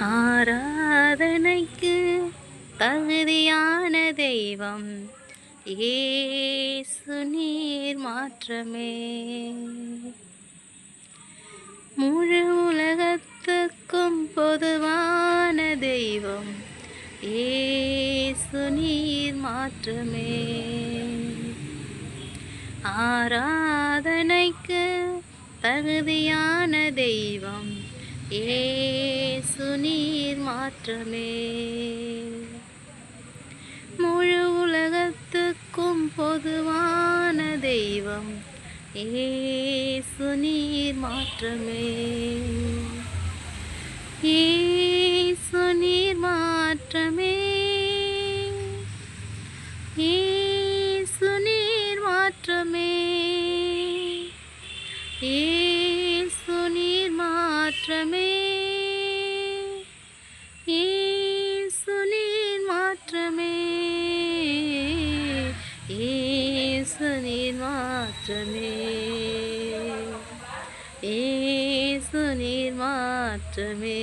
ஆராதனைக்கு தகுதியான தெய்வம் ஏசு நீர் மாற்றமே. முழு உலகத்துக்கும் பொதுவான தெய்வம் ஏசு நீர் மாற்றமே. ஆராதனைக்கு தகுதியான தெய்வம் ஏ மாற்றமே முழு உலகத்துக்கும் பொதுவான தெய்வம் ஏசு நீர் மாற்றமே. ஏசு நீர் மாற்றமே. ஏசு நீர் மாற்றமே. ஏசு நீர் மாற்றமே. ஏசு மாற்றமே. ஏசு நீர் மாற்றமே.